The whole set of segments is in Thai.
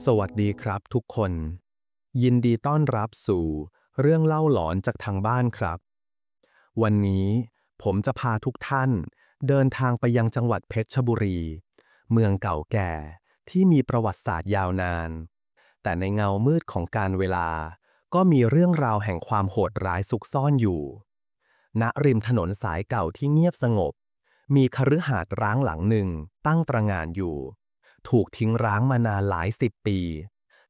สวัสดีครับทุกคน ยินดีต้อนรับสู่ เรื่องเล่าหลอนจากทางบ้านครับ วันนี้ผมจะพาทุกท่าน เดินทางไปยังจังหวัดเพชรบุรี เมืองเก่าแก่ที่มีประวัติศาสตร์ยาวนาน แต่ในเงามืดของการเวลา ก็มีเรื่องราวแห่งความโหดร้ายซุกซ่อนอยู่ ณริมถนนสายเก่าที่เงียบสงบ มีคฤหาสน์ร้างหลังหนึ่งตั้งตระงานอยู่ ถูกทิ้งร้างมานานหลายสิบปี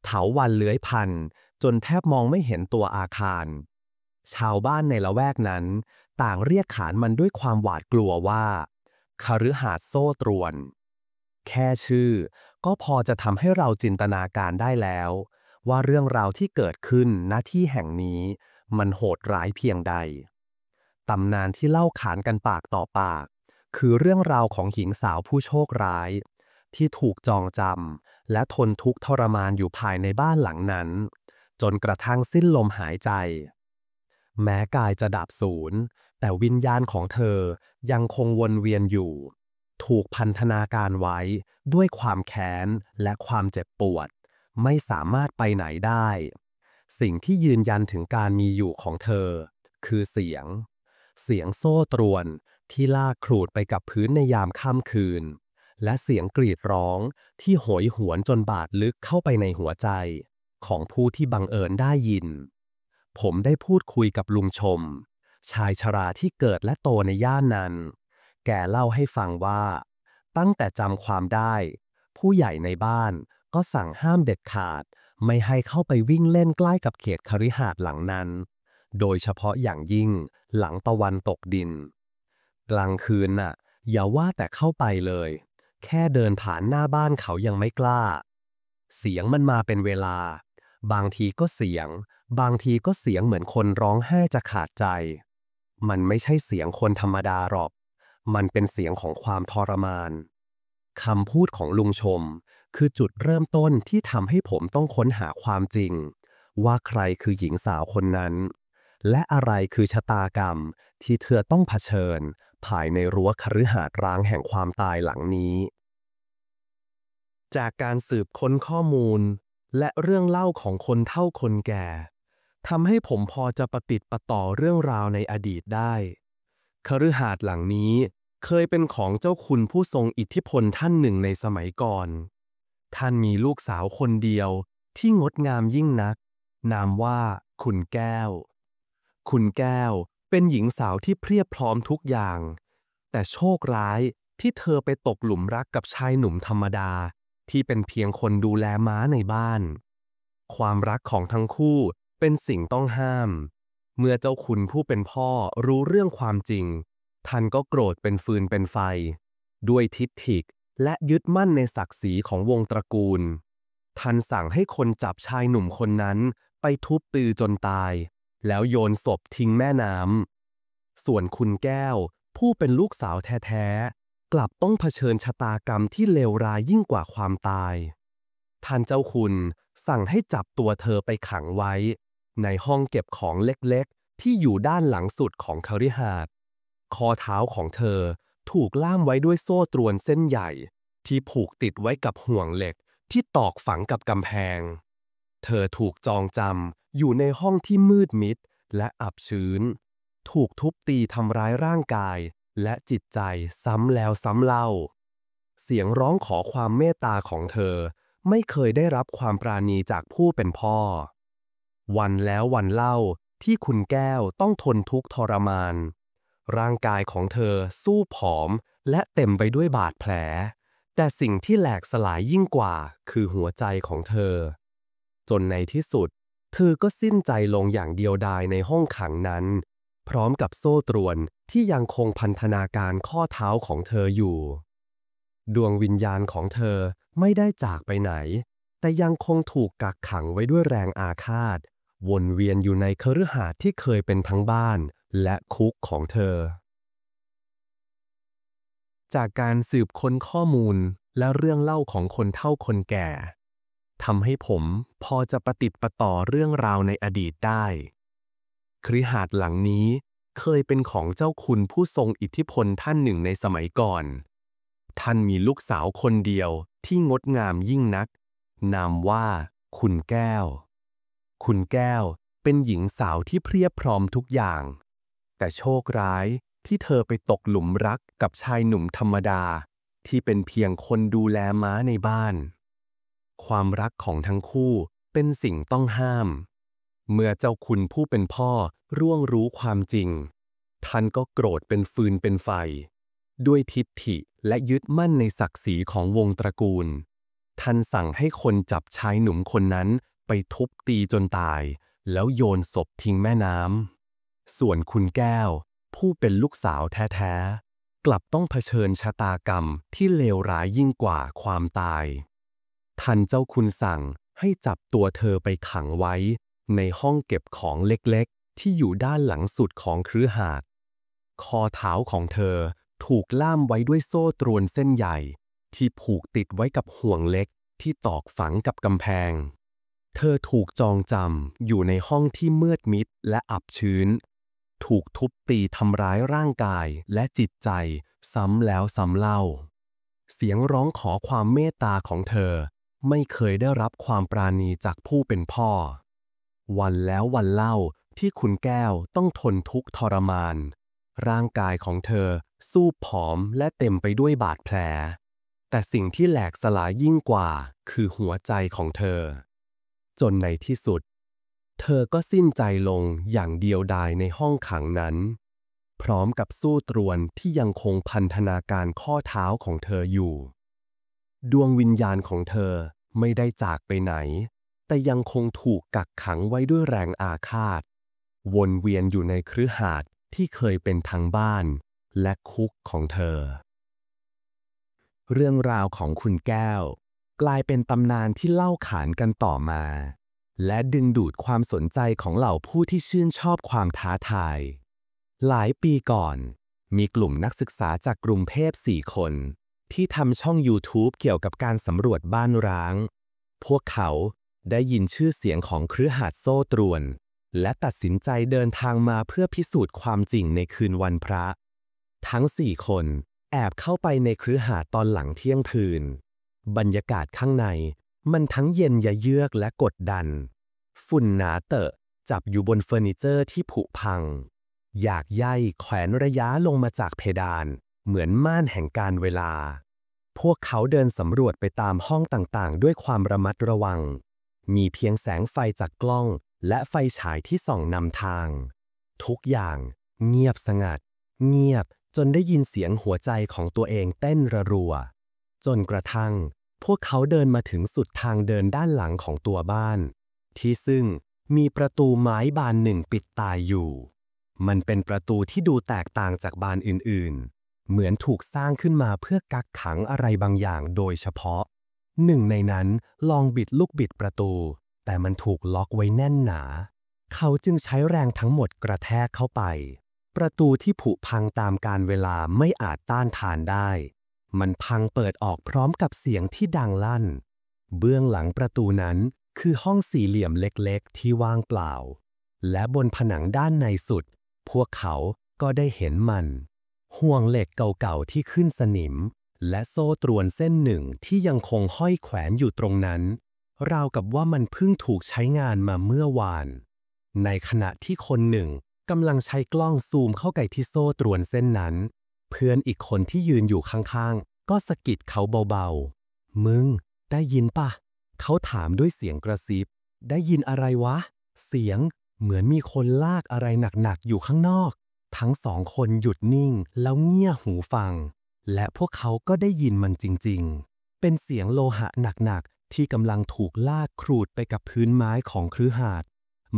เถาวันเลื้อยพันจนแทบมองไม่เห็นตัวอาคาร ชาวบ้านในละแวกนั้น ต่างเรียกขานมันด้วยความหวาดกลัวว่าคฤหาสน์โซ่ตรวน แค่ชื่อ ก็พอจะทำให้เราจินตนาการได้แล้ว ว่าเรื่องราวที่เกิดขึ้นณที่แห่งนี้ มันโหดร้ายเพียงใดตำนานที่เล่าขานกันปากต่อปาก คือเรื่องราวของหญิงสาวผู้โชคร้าย ที่ถูกจองจำและทนทุกข์ทรมานอยู่ภายในบ้านหลังนั้น จนกระทั่งสิ้นลมหายใจ แม้กายจะดับสูญแต่วิญญาณของเธอยังคงวนเวียนอยู่ ถูกพันธนาการไว้ด้วยความแค้นและความเจ็บปวด ไม่สามารถไปไหนได้ สิ่งที่ยืนยันถึงการมีอยู่ของเธอ คือเสียง เสียงโซ่ตรวนที่ลากครูดไปกับพื้นในยามค่ำคืน และเสียงกรีดร้องที่โหยหวนจนบาดลึกเข้าไปในหัวใจ ของผู้ที่บังเอิญได้ยิน ผมได้พูดคุยกับลุงชม ชายชราที่เกิดและโตในย่านนั้น แกเล่าให้ฟังว่า ตั้งแต่จำความได้ ผู้ใหญ่ในบ้านก็สั่งห้ามเด็ดขาด ไม่ให้เข้าไปวิ่งเล่นใกล้กับเขตคฤหาสน์หลังนั้น โดยเฉพาะอย่างยิ่งหลังตะวันตกดิน กลางคืนน่ะ อย่าว่าแต่เข้าไปเลย แค่เดินผ่านหน้าบ้านเขายังไม่กล้า เสียงมันมาเป็นเวลา บางทีก็เสียง บางทีก็เสียงเหมือนคนร้องไห้จะขาดใจ มันไม่ใช่เสียงคนธรรมดาหรอก มันเป็นเสียงของความทรมานคำพูดของลุงชม คือจุดเริ่มต้นที่ทำให้ผมต้องค้นหาความจริง ว่าใครคือหญิงสาวคนนั้น และอะไรคือชะตากรรมที่เธอต้องเผชิญ ภายในรั้วคฤหาสน์ร้างแห่งความตายหลังนี้ จากการสืบค้นข้อมูล และเรื่องเล่าของคนเฒ่าคนแก่ทำให้ผมพอจะประติดประต่อเรื่องราวในอดีตได้ คฤหาสน์หลังนี้เคยเป็นของเจ้าคุณผู้ทรงอิทธิพลท่านหนึ่งในสมัยก่อน ท่านมีลูกสาวคนเดียวที่งดงามยิ่งนัก นามว่า คุณแก้ว คุณแก้ว เป็นหญิงสาวที่เพียบพร้อมทุกอย่าง แต่โชคร้ายที่เธอไปตกหลุมรักกับชายหนุ่มธรรมดา ที่เป็นเพียงคนดูแลม้าในบ้าน ความรักของทั้งคู่เป็นสิ่งต้องห้าม เมื่อเจ้าคุณผู้เป็นพ่อรู้เรื่องความจริง ท่านก็โกรธเป็นฟืนเป็นไฟ ด้วยทิฐิกและยึดมั่นในศักดิ์ศรีของวงตระกูล ท่านสั่งให้คนจับชายหนุ่มคนนั้นไปทุบตือจนตาย แล้วโยนศพทิ้งแม่น้ำ ส่วนคุณแก้ว ผู้เป็นลูกสาวแท้ๆ กลับต้องเผชิญชะตากรรมที่เลวร้ายยิ่งกว่าความตาย ท่านเจ้าคุณสั่งให้จับตัวเธอไปขังไว้ ในห้องเก็บของเล็กๆ ที่อยู่ด้านหลังสุดของคฤหาสน์คอเท้าของเธอถูกล่ามไว้ด้วยโซ่ตรวนเส้นใหญ่ ที่ผูกติดไว้กับห่วงเหล็กที่ตอกฝังกับกำแพง เธอถูกจองจำ อยู่ในห้องที่มืดมิดและอับชื้น ถูกทุบตีทำร้ายร่างกายและจิตใจซ้ำแล้วซ้ำเล่า เสียงร้องขอความเมตตาของเธอ ไม่เคยได้รับความปราณีจากผู้เป็นพ่อ วันแล้ววันเล่าที่คุณแก้วต้องทนทุกข์ทรมาน ร่างกายของเธอสู้ผอมและเต็มไปด้วยบาดแผล แต่สิ่งที่แหลกสลายยิ่งกว่าคือหัวใจของเธอ จนในที่สุด เธอก็สิ้นใจลงอย่างเดียวดายในห้องขังนั้น พร้อมกับโซ่ตรวนที่ยังคงพันธนาการข้อเท้าของเธออยู่ ดวงวิญญาณของเธอไม่ได้จากไปไหน แต่ยังคงถูกกักขังไว้ด้วยแรงอาฆาต วนเวียนอยู่ในคฤหาสน์ที่เคยเป็นทั้งบ้านและคุกของเธอ จากการสืบค้นข้อมูลและเรื่องเล่าของคนเฒ่าคนแก่ ทำให้ผมพอจะประติดประต่อเรื่องราวในอดีตได้คฤหาสน์หลังนี้เคยเป็นของเจ้าคุณผู้ทรงอิทธิพลท่านหนึ่งในสมัยก่อน ท่านมีลูกสาวคนเดียวที่งดงามยิ่งนัก นามว่าคุณแก้ว คุณแก้วเป็นหญิงสาวที่เพียบพร้อมทุกอย่าง แต่โชคร้ายที่เธอไปตกหลุมรักกับชายหนุ่มธรรมดา ที่เป็นเพียงคนดูแลม้าในบ้าน ความรักของทั้งคู่เป็นสิ่งต้องห้าม เมื่อเจ้าคุณผู้เป็นพ่อร่วงรู้ความจริง ท่านก็โกรธเป็นฟืนเป็นไฟ ด้วยทิฏฐิและยึดมั่นในศักดิ์ศรีของวงตระกูล ท่านสั่งให้คนจับชายหนุ่มคนนั้นไปทุบตีจนตาย แล้วโยนศพทิ้งแม่น้ำ ส่วนคุณแก้ว ผู้เป็นลูกสาวแท้ๆ กลับต้องเผชิญชะตากรรมที่เลวร้ายยิ่งกว่าความตาย ท่านเจ้าคุณสั่งให้จับตัวเธอไปขังไว้ ในห้องเก็บของเล็กๆ ที่อยู่ด้านหลังสุดของครือหาดคอเท้าของเธอถูกล่ามไว้ด้วยโซ่ตรวนเส้นใหญ่ ที่ผูกติดไว้กับห่วงเล็กที่ตอกฝังกับกำแพง เธอถูกจองจำอยู่ในห้องที่มืดมิดและอับชื้น ถูกทุบตีทำร้ายร่างกายและจิตใจ ซ้ำแล้วซ้ำเล่า เสียงร้องขอความเมตตาของเธอ ไม่เคยได้รับความปราณีจากผู้เป็นพ่อ วันแล้ววันเล่าที่คุณแก้วต้องทนทุกข์ทรมาน ร่างกายของเธอสู้ผอมและเต็มไปด้วยบาดแผล แต่สิ่งที่แหลกสลายยิ่งกว่าคือหัวใจของเธอ จนในที่สุด เธอก็สิ้นใจลงอย่างเดียวดายในห้องขังนั้น พร้อมกับสู้ตรวนที่ยังคงพันธนาการข้อเท้าของเธออยู่ ดวงวิญญาณของเธอไม่ได้จากไปไหน แต่ยังคงถูกกักขังไว้ด้วยแรงอาฆาต วนเวียนอยู่ในครือหาดที่เคยเป็นทั้งบ้าน และคุกของเธอ เรื่องราวของคุณแก้ว กลายเป็นตำนานที่เล่าขานกันต่อมา และดึงดูดความสนใจของเหล่าผู้ที่ชื่นชอบความท้าทาย หลายปีก่อน มีกลุ่มนักศึกษาจากกรุงเทพสี่คน ที่ทำช่อง YouTube เกี่ยวกับการสำรวจบ้านร้าง พวกเขาได้ยินชื่อเสียงของเครือหาดโซ่ตรวน และตัดสินใจเดินทางมาเพื่อพิสูจน์ความจริงในคืนวันพระ ทั้งสี่คนแอบเข้าไปในครือหาดตอนหลังเที่ยงคืน บรรยากาศข้างในมันทั้งเย็นยะเยือกและกดดัน ฝุ่นหนาเตอะจับอยู่บนเฟอร์นิเจอร์ที่ผุพัง อยากใยแขวนระยะลงมาจากเพดาน เหมือนม่านแห่งการเวลา พวกเขาเดินสำรวจไปตามห้องต่างๆ ด้วยความระมัดระวัง มีเพียงแสงไฟจากกล้อง และไฟฉายที่ส่องนำทาง ทุกอย่าง เงียบสงัด เงียบจนได้ยินเสียงหัวใจของตัวเองเต้นระรัว จนกระทั่ง พวกเขาเดินมาถึงสุดทางเดินด้านหลังของตัวบ้าน ที่ซึ่งมีประตูไม้บานหนึ่งปิดตายอยู่ มันเป็นประตูที่ดูแตกต่างจากบานอื่นๆ เหมือนถูกสร้างขึ้นมาเพื่อกักขังอะไรบางอย่างโดยเฉพาะ หนึ่งในนั้นลองบิดลูกบิดประตู แต่มันถูกล็อกไว้แน่นหนา เขาจึงใช้แรงทั้งหมดกระแทกเข้าไป ประตูที่ผุพังตามการเวลาไม่อาจต้านทานได้ มันพังเปิดออกพร้อมกับเสียงที่ดังลั่น เบื้องหลังประตูนั้นคือห้องสี่เหลี่ยมเล็กๆ ที่ว่างเปล่า และบนผนังด้านในสุด พวกเขาก็ได้เห็นมัน ห่วงเหล็กเก่าๆที่ขึ้นสนิม และโซ่ตรวนเส้นหนึ่งที่ยังคงห้อยแขวนอยู่ตรงนั้น ราวกับว่ามันเพิ่งถูกใช้งานมาเมื่อวาน ในขณะที่คนหนึ่งกำลังใช้กล้องซูมเข้าไกที่โซ่ตรวนเส้นนั้น เพื่อนอีกคนที่ยืนอยู่ข้างๆ ก็สะกิดเขาเบาๆ มึง ได้ยินปะ เขาถามด้วยเสียงกระซิบ ได้ยินอะไรวะ เสียงเหมือนมีคนลากอะไรหนักๆ อยู่ข้างนอก ทั้งสองคนหยุดนิ่งแล้วเงี่ยหูฟัง และพวกเขาก็ได้ยินมันจริงๆ เป็นเสียงโลหะหนักๆ ที่กำลังถูกลากครูดไปกับพื้นไม้ของครือหาด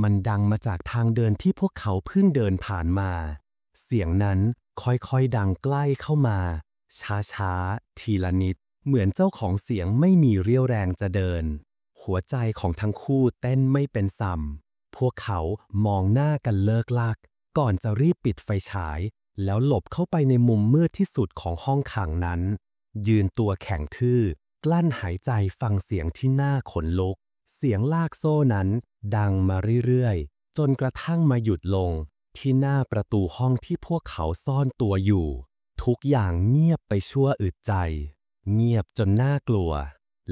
มันดังมาจากทางเดินที่พวกเขาเพิ่งเดินผ่านมา เสียงนั้นค่อยๆดังใกล้เข้ามา ช้าๆ ทีละนิด เหมือนเจ้าของเสียงไม่มีเรี่ยวแรงจะเดิน หัวใจของทั้งคู่เต้นไม่เป็นสัมพวกเขามองหน้ากันเลิกลัก ก่อนจะรีบปิดไฟฉาย แล้วหลบเข้าไปในมุมมืดที่สุดของห้องขังนั้น ยืนตัวแข็งทื่อ กลั้นหายใจฟังเสียงที่น่าขนลุก เสียงลากโซ่นั้น ดังมาเรื่อยๆ จนกระทั่งมาหยุดลง ที่หน้าประตูห้องที่พวกเขาซ่อนตัวอยู่ ทุกอย่างเงียบไปชั่วอึดใจ เงียบจนน่ากลัว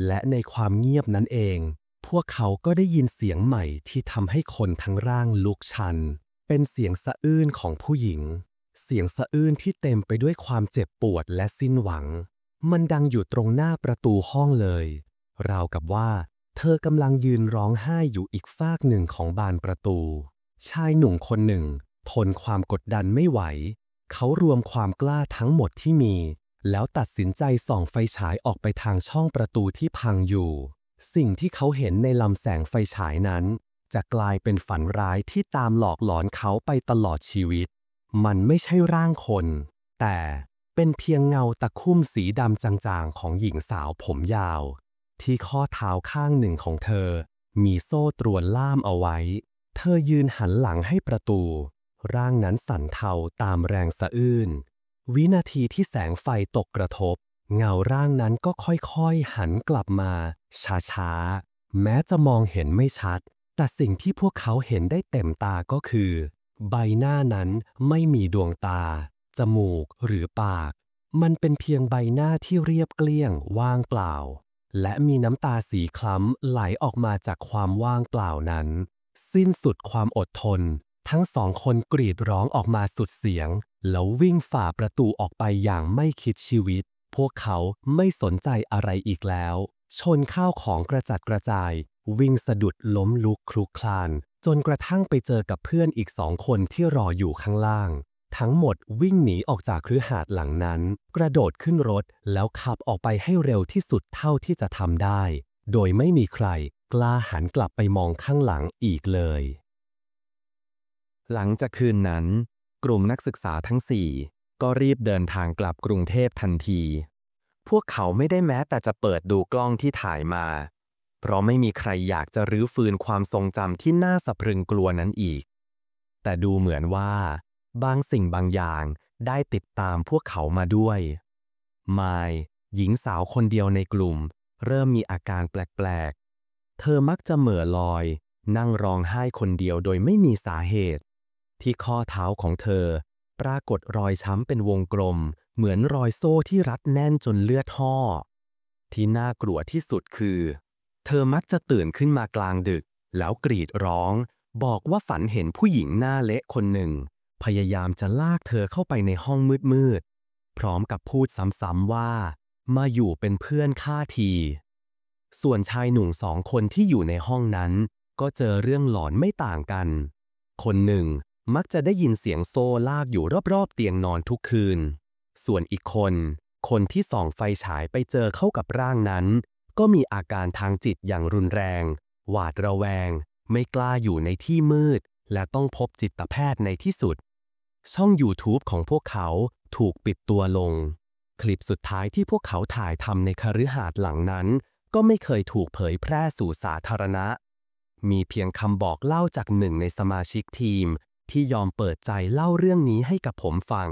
และในความเงียบนั้นเอง พวกเขาก็ได้ยินเสียงใหม่ที่ทำให้คนทั้งร่างลุกชัน เป็นเสียงสะอื้นของผู้หญิง เสียงสะอื้นที่เต็มไปด้วยความเจ็บปวดและสิ้นหวัง มันดังอยู่ตรงหน้าประตูห้องเลย ราวกับว่า เธอกำลังยืนร้องไห้อยู่อีกฟากหนึ่งของบานประตู ชายหนุ่มคนหนึ่ง ทนความกดดันไม่ไหว เขารวมความกล้าทั้งหมดที่มี แล้วตัดสินใจส่องไฟฉายออกไปทางช่องประตูที่พังอยู่ สิ่งที่เขาเห็นในลำแสงไฟฉายนั้น จะกลายเป็นฝันร้ายที่ตามหลอกหลอนเขาไปตลอดชีวิต มันไม่ใช่ร่างคน แต่เป็นเพียงเงาตะคุ่มสีดำจางๆ ของหญิงสาวผมยาว ที่ข้อเท้าข้างหนึ่งของเธอ มีโซ่ตรวนล่ามเอาไว้ เธอยืนหันหลังให้ประตู ร่างนั้นสั่นเทาตามแรงสะอื้น วินาทีที่แสงไฟตกกระทบ เงาร่างนั้นก็ค่อยๆ หันกลับมา ช้าๆ แม้จะมองเห็นไม่ชัด แต่สิ่งที่พวกเขาเห็นได้เต็มตาก็คือ ใบหน้านั้นไม่มีดวงตา จมูกหรือปาก มันเป็นเพียงใบหน้าที่เรียบเกลี้ยง ว่างเปล่า และมีน้ำตาสีคล้ำไหลออกมาจากความว่างเปล่านั้น สิ้นสุดความอดทน ทั้งสองคนกรีดร้องออกมาสุดเสียง แล้ววิ่งฝ่าประตูออกไปอย่างไม่คิดชีวิต พวกเขาไม่สนใจอะไรอีกแล้ว ชนข้าวของกระจัดกระจาย วิ่งสะดุดล้มลุกคลุกคลาน จนกระทั่งไปเจอกับเพื่อนอีกสองคนที่รออยู่ข้างล่าง ทั้งหมดวิ่งหนีออกจากคฤหาสน์หลังนั้น กระโดดขึ้นรถแล้วขับออกไปให้เร็วที่สุดเท่าที่จะทำได้ โดยไม่มีใครกล้าหันกลับไปมองข้างหลังอีกเลย หลังจากคืนนั้น กลุ่มนักศึกษาทั้งสี่ก็รีบเดินทางกลับกรุงเทพทันที พวกเขาไม่ได้แม้แต่จะเปิดดูกล้องที่ถ่ายมา เพราะไม่มีใครอยากจะรื้อฟื้นความทรงจำที่น่าสะพรึงกลัวนั้นอีก แต่ดูเหมือนว่า บางสิ่งบางอย่างได้ติดตามพวกเขามาด้วย มายหญิงสาวคนเดียวในกลุ่ม เริ่มมีอาการแปลกๆ เธอมักจะเหม่อลอย นั่งร้องไห้คนเดียวโดยไม่มีสาเหตุ ที่ข้อเท้าของเธอ ปรากฏรอยช้ำเป็นวงกลม เหมือนรอยโซ่ที่รัดแน่นจนเลือดห่อที่น่ากลัวที่สุดคือ เธอมักจะตื่นขึ้นมากลางดึก แล้วกรีดร้อง บอกว่าฝันเห็นผู้หญิงหน้าเละคนหนึ่ง พยายามจะลากเธอเข้าไปในห้องมืดๆ พร้อมกับพูดซ้ำๆว่า มาอยู่เป็นเพื่อนข้าที ส่วนชายหนุ่มสองคนที่อยู่ในห้องนั้น ก็เจอเรื่องหลอนไม่ต่างกัน คนหนึ่งมักจะได้ยินเสียงโซ่ลากอยู่รอบๆ เตียงนอนทุกคืน ส่วนอีกคน คนที่ส่องไฟฉายไปเจอเข้ากับร่างนั้น ก็มีอาการทางจิตอย่างรุนแรง หวาดระแวง ไม่กล้าอยู่ในที่มืด และต้องพบจิตแพทย์ในที่สุด ช่อง YouTube ของพวกเขาถูกปิดตัวลง คลิปสุดท้ายที่พวกเขาถ่ายทำในคฤหาสน์หลังนั้น ก็ไม่เคยถูกเผยแพร่สู่สาธารณะ มีเพียงคำบอกเล่าจากหนึ่งในสมาชิกทีม ที่ยอมเปิดใจเล่าเรื่องนี้ให้กับผมฟัง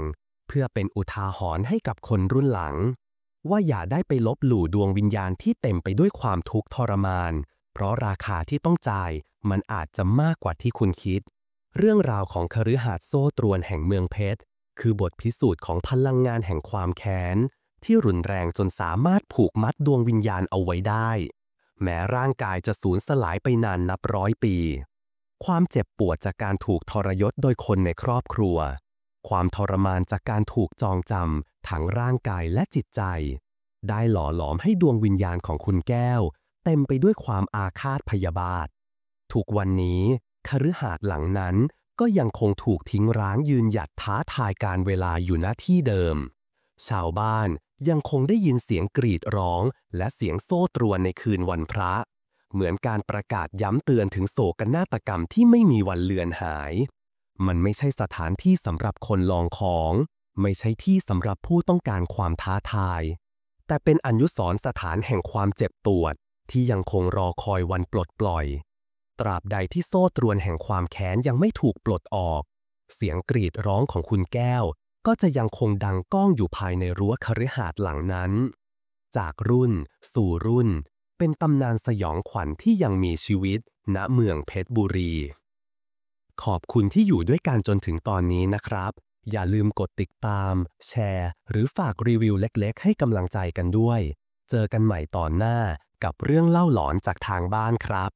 เพื่อเป็นอุทาหรณ์ให้กับคนรุ่นหลัง ว่าอย่าได้ไปลบหลู่ดวงวิญญาณที่เต็มไปด้วยความทุกข์ทรมาน เพราะราคาที่ต้องจ่ายมันอาจจะมากกว่าที่คุณคิด เรื่องราวของคฤหาสน์โซ่ตรวนแห่งเมืองเพชร คือบทพิสูจน์ของพลังงานแห่งความแค้น ที่รุนแรงจนสามารถผูกมัดดวงวิญญาณเอาไว้ได้ แม้ร่างกายจะสูญสลายไปนานนับร้อยปี ความเจ็บปวดจากการถูกทรยศโดยคนในครอบครัว ความทรมานจากการถูกจองจำทั้งร่างกายและจิตใจ ได้หล่อหลอมให้ดวงวิญญาณของคุณแก้ว เต็มไปด้วยความอาฆาตพยาบาท ทุกวันนี้คฤหาสน์หลังนั้นก็ยังคงถูกทิ้งร้างยืนหยัดท้าทายการเวลาอยู่ณที่เดิม ชาวบ้านยังคงได้ยินเสียงกรีดร้อง และเสียงโซ่ตรวนในคืนวันพระ เหมือนการประกาศย้ำเตือนถึงโศกนาฏกรรมที่ไม่มีวันเลือนหาย มันไม่ใช่สถานที่สำหรับคนลองของ ไม่ใช่ที่สำหรับผู้ต้องการความท้าทาย แต่เป็นอนุสรณ์สถานแห่งความเจ็บปวด ที่ยังคงรอคอยวันปลดปล่อย ตราบใดที่โซ่ตรวนแห่งความแค้นยังไม่ถูกปลดออก เสียงกรีดร้องของคุณแก้ว ก็จะยังคงดังก้องอยู่ภายในรั้วคฤหาสน์หลังนั้น จากรุ่น สู่รุ่น เป็นตำนานสยองขวัญที่ยังมีชีวิต ณเมืองเพชรบุรี ขอบคุณที่อยู่ด้วยกันจนถึงตอนนี้นะครับ อย่าลืมกดติดตาม แชร์ หรือฝากรีวิวเล็กๆ ให้กำลังใจกันด้วย เจอกันใหม่ตอนหน้ากับเรื่องเล่าหลอนจากทางบ้านครับ